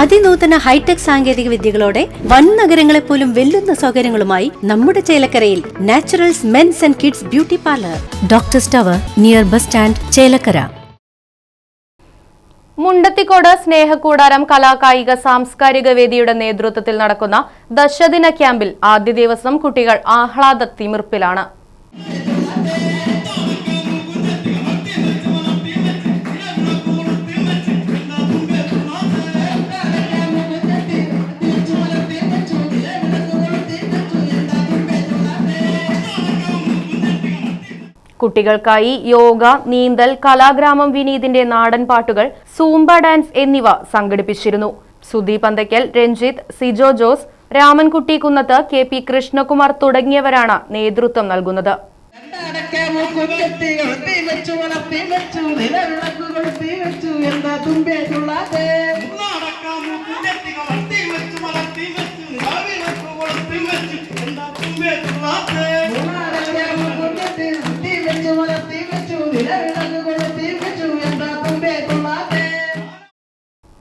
അതിനൂതന hi tech സാങ്കേതിക വിദ്യകളോടെ വൻ നഗരങ്ങളെ പോലും വെല്ലുന്ന സൗകര്യങ്ങളുമായി നമ്മുടെ ചേലക്കരയിൽ naturals men's and kids beauty parlour. Doctor സ്റ്റവർ near bus stand Chelakkara. Mundathikode സ്നേഹകൂടാരം കലാകായിക സാംസ്കാരിക വേദിയുടെ നേതൃത്വത്തിൽ നടക്കുന്ന ദശദിന ക്യാമ്പിൽ ആദ്യ ദിവസം കുട്ടികൾ ആഹ്ലാദ തിമിർപ്പിലാണ് കുട്ടികൾക്കായി യോഗ നീന്തൽ കലാഗ്രാമം വിനീതിന്റെ നാടൻ പാട്ടുകൾ സൂംബ ഡാൻസ് എന്നിവ സംഘടിപ്പിച്ചിരുന്നു. സുദീപ് പന്തയ്ക്കൽ രഞ്ജിത്ത് സിജോ ജോസ് രാമൻകുട്ടി കുന്നത്ത് കെ പി കൃഷ്ണകുമാർ തുടങ്ങിയവരാണ് നേതൃത്വം നൽകുന്നത്. തീ എന്താ